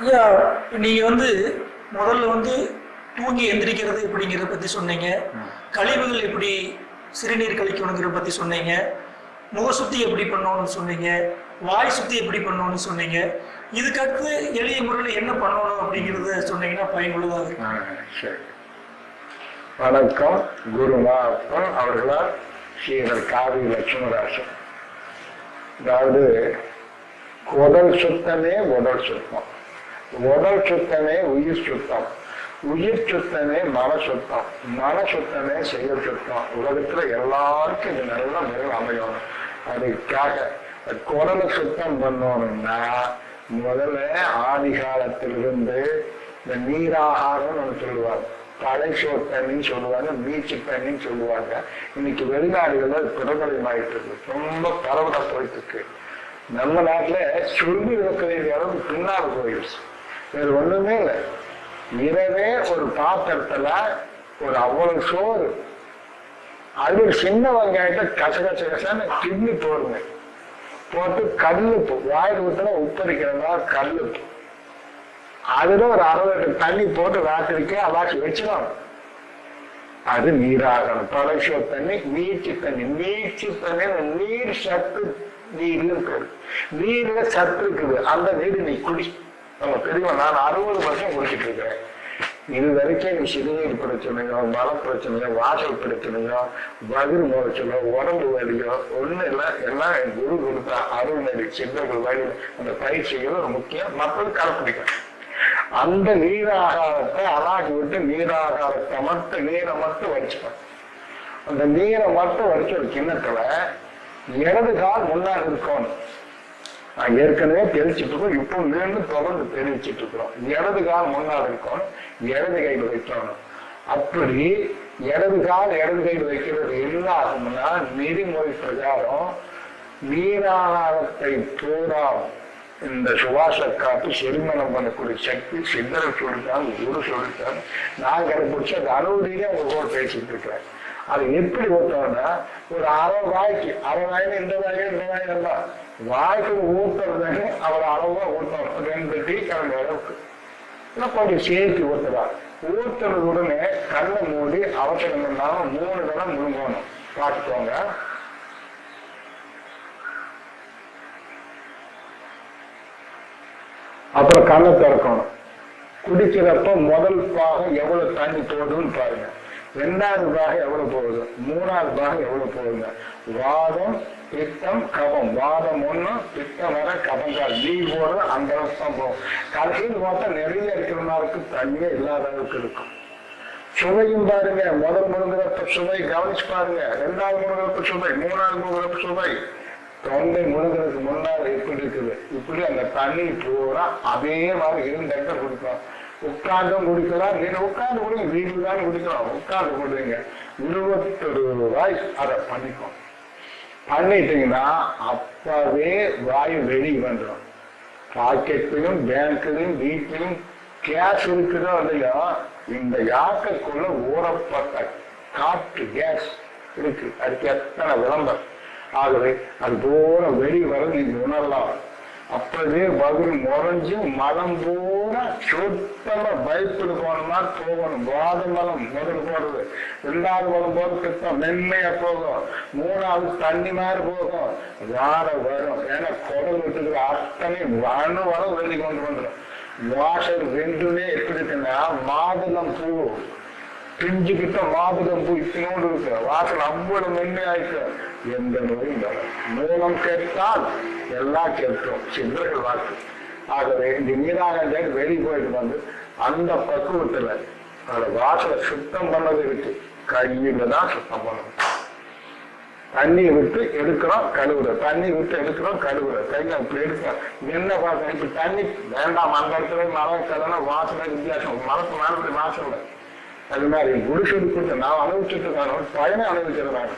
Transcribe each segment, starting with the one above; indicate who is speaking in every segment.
Speaker 1: ஐயா நீங்க வந்து முதல்ல வந்து தூங்கி எந்திரிக்கிறது எப்படிங்கிறத பத்தி சொன்னீங்க. கழிவுகள் எப்படி சிறுநீர் கழிக்கணுங்கிறத பத்தி சொன்னீங்க. முக சுத்தி எப்படி பண்ணணும்னு சொன்னீங்க. வாய் சுத்தி எப்படி பண்ணணும்னு சொன்னீங்க. இதுக்கடுத்து எளிய முறையில் என்ன பண்ணணும் அப்படிங்கிறத சொன்னீங்கன்னா பயனுள்ளதாக இருக்கும்.
Speaker 2: வணக்கம். குருமாப்பன் அவர்களால் ஸ்ரீதர் காவி லட்சுமராசன் அதாவது உடல் சுத்தமே உடல் சுத்தம். உடல் சுத்தமே உயிர் சுத்தம் உயிர் சுத்தமே மன சுத்தம் மன சுத்தமே செயல் சுத்தம் உலகத்துல எல்லாருக்கும் இது நல்ல முறையில் அமையணும் அதுக்காக குடலை சுத்தம் பண்ணணும்னா முதல்ல ஆதி காலத்திலிருந்து இந்த நீராகாரம்னு ஒன்று சொல்லுவாங்க. பழைச்சோர் சோத்தண்ணின்னு சொல்லுவாங்க மீச்சு தண்ணின்னு சொல்லுவாங்க. இன்னைக்கு வெளிநாடுகள்ல அது பிரபலமாயிட்டு இருக்கு ரொம்ப பரவலா போயிட்டு இருக்கு நம்ம நாட்டுல சுருங்கி வைக்க வேண்டிய அளவுக்கு பின்னால் போயிடுச்சு. வேறு ஒண்ணுமே இல்லை. இரவே ஒரு பாத்திரத்துல ஒரு அவ்வளவு சோறு. அது ஒரு சின்ன வெங்காயத்தை கச கசன்னு கிண்ணி போடுங்க. போட்டு கல்லுப்பு வாயில் ஊற்றினா உப்பரிக்கிறதா கல்லுப்பு. அதுல ஒரு அரை லிட்டர் தண்ணி போட்டு ராத்திரிக்கே அவாசி வச்சிடலாம் அது நீராகணும். பழசோ தண்ணி நீச்சு தண்ணி. நீச்சு தண்ணி நீர் சத்து நீர்னு பேரு. நீர்ல சத்து இருக்குது. அந்த நீர் நீ குடி. நம்ம பெரியவங்க நான் அறுபது வருஷம் குடிச்சிட்டு இருக்கிறேன். இது வரைக்கும் நீ சிறுநீர் பிரச்சனையோ மல பிரச்சனையோ வாசல் பிரச்சனையோ பதில் முறைச்சலோ உடம்பு வலியோ ஒண்ணு இல்லை. எல்லாம் என் குரு கொடுத்த அருள்நெறி சித்தர்கள் வழி அந்த பயிற்சிகள் ஒரு முக்கியம். மக்கள் கடைப்பிடிக்கும் அந்த நீராகாரத்தை அலாக்கி விட்டு நீராகாரத்தை மட்டும் நீரை மட்டும் வச்சுக்கணும் அந்த நீரை மட்டும் வடிச்ச ஒரு கிண்ணத்துல இடது கால் முன்னாடி இருக்கணும். நான் ஏற்கனவே தெரிவிச்சிட்டு இருக்கோம் இப்போ மீண்டும் தொடர்ந்து தெரிவிச்சிட்டு இருக்கிறோம் இடது கால் முன்னால் இருக்கும் இடது கையில் வைக்கணும் அப்படி இடது கால் இடது கையில் வைக்கிறது என்ன ஆகும்னா நெறிமுறை பிரகாரம் நீராகாரத்தை பூரா இந்த சுவாச காத்து செரிமனம் பண்ணக்கூடிய சக்தி சிந்தனை சொல்லிட்டாங்க குரு சொல்லிட்டாங்க நான் கடைபிடிச்சு அது அறுபதுலேயே உங்க கூட பேசிட்டு இருக்கிறேன். அது எப்படி ஊத்தணும்னா ஒரு அரை வாய்க்கு அரை வாயில இந்த வாயிலும் இந்த வாயில எல்லாம் வாய்க்கு ஊத்துறதுன்னு அவர் அளவா ஊத்தணும் ரெண்டு டீ கிழங்கு அளவுக்கு இன்னும் கொஞ்சம் சேர்த்து ஊத்துறார் ஊத்துறது உடனே கண்ணை மூடி அவசரம் இல்லாம மூணு தடவை முழுங்கணும். பார்த்துக்கோங்க. அப்புறம் கண்ணை திறக்கணும். குடிக்கிறப்ப முதல் பாகம் எவ்வளவு தண்ணி போடுன்னு பாருங்க. ரெண்டாவது பாகம் எவ்வளவு போகுது? மூணாவது பாகம் எவ்வளவு போகுதுங்க வாதம் பித்தம் கபம். வாதம் ஒண்ணு பித்தம் வர கபம் லீவ் போடுறது அந்த அளவுக்கு தான் போகும். கடைசியில் பார்த்தா நிறைய இருக்கிற நாளுக்கு தண்ணியே இல்லாத அளவுக்கு இருக்கும். சுவையும் பாருங்க. முதல் முழுங்குறப்ப சுவை கவனிச்சு பாருங்க. ரெண்டாவது முழுங்குறப்ப சுவை மூணாவது முழுங்குறப்ப சுவை. தொண்டை முழுங்குறதுக்கு முன்னால் எப்படி இருக்குது? இப்படி அந்த தண்ணி பூரா அதே மாதிரி இருந்த கொடுக்கும். உட்கார்ந்தும் குடிக்கலாம் நீங்க உட்கார்ந்து குடிங்க. வீட்டில் தான் குடிக்கலாம். உட்கார்ந்து குடிங்க. இருபத்தொரு ரூபாய் அதை பண்ணிக்கும். பண்ணிட்டீங்கன்னா அப்பவே வாயு வெளி வந்துடும். பாக்கெட்லையும் பேங்க்லையும் வீட்லையும் கேஸ் இருக்குதோ இல்லையோ இந்த யாக்கைக்குள்ள ஊறப்பட்ட காற்று கேஸ் இருக்கு. அதுக்கு எத்தனை விளம்பரம்? ஆகவே அது போல வெளி வர நீங்க உணரலாம். அப்பவே பதில் முறைஞ்சு மலம் பூரா சுத்தமா பைப்பில் போனோம்னா போகணும். வாத மலம் முதல் போறது. ரெண்டாவது மலம் போது சுத்தம். மென்மையா போகும். மூணாவது தண்ணி மாதிரி போகும். வார வரும். ஏன்னா குடல் விட்டுக்கிற அத்தனை வனு வர வெளிக்கொண்டு வந்துடும் வாசல் ரெண்டுமே எப்படி இருக்குன்னா மாதுளம் பூ பிஞ்சுக்கிட்ட மாதுளம் பூ இத்தினோடு இருக்கு வாசல் அவ்வளவு மென்மையாயிருக்க எந்த நோயும் வரும் மூலம் கேட்டால் எல்லாம் கேட்டோம் சிந்தர்கள் வாக்கு ஆகவே இந்த நீராக வெளியே போயிட்டு வந்து அந்த பக்குவத்துல அந்த வாசலை சுத்தம் பண்ணது இருக்கு கையில தான் சுத்தம் பண்ணணும். தண்ணியை விட்டு எடுக்கிறோம் கழுவுற தண்ணி விட்டு எடுக்கிறோம் கழுவுற கையில இப்படி எடுக்கிறோம். என்ன பார்த்தேன் இப்ப தண்ணி வேண்டாம். அந்த இடத்துல மரம் கலனா வாசனை வித்தியாசம். மரத்து மேலே வாசல்ல அது மாதிரி குடிசை கொடுத்து நான் அனுபவிச்சுட்டு பயனை அனுபவிச்சிருக்காங்க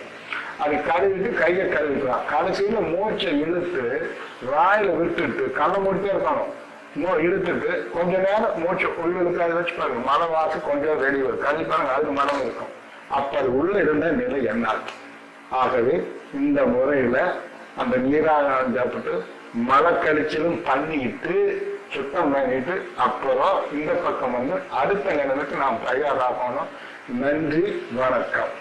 Speaker 2: அது கழுவிட்டு கையை கழுவிக்கலாம் கடைசியில மூச்சை இழுத்து வாயில விட்டுட்டு கண்ணை முடித்தே இருக்கணும் மூ இழுத்துட்டு கொஞ்ச நேரம் மூச்சை உள்ள இருக்காது வச்சு பாருங்க. மழை வாசு கொஞ்சம் வெளியே வரும். கழுவி பாருங்க அதுக்கு மனம் இருக்கும். அப்ப அது உள்ள இருந்த நிலை என்ன? ஆகவே இந்த முறையில அந்த நீராக சாப்பிட்டு மழை கழிச்சலும் பண்ணிட்டு சுத்தம் பண்ணிட்டு அப்புறம் இந்த பக்கம் வந்து அடுத்த நிலைமைக்கு நாம் தயாராகணும். நன்றி வணக்கம்.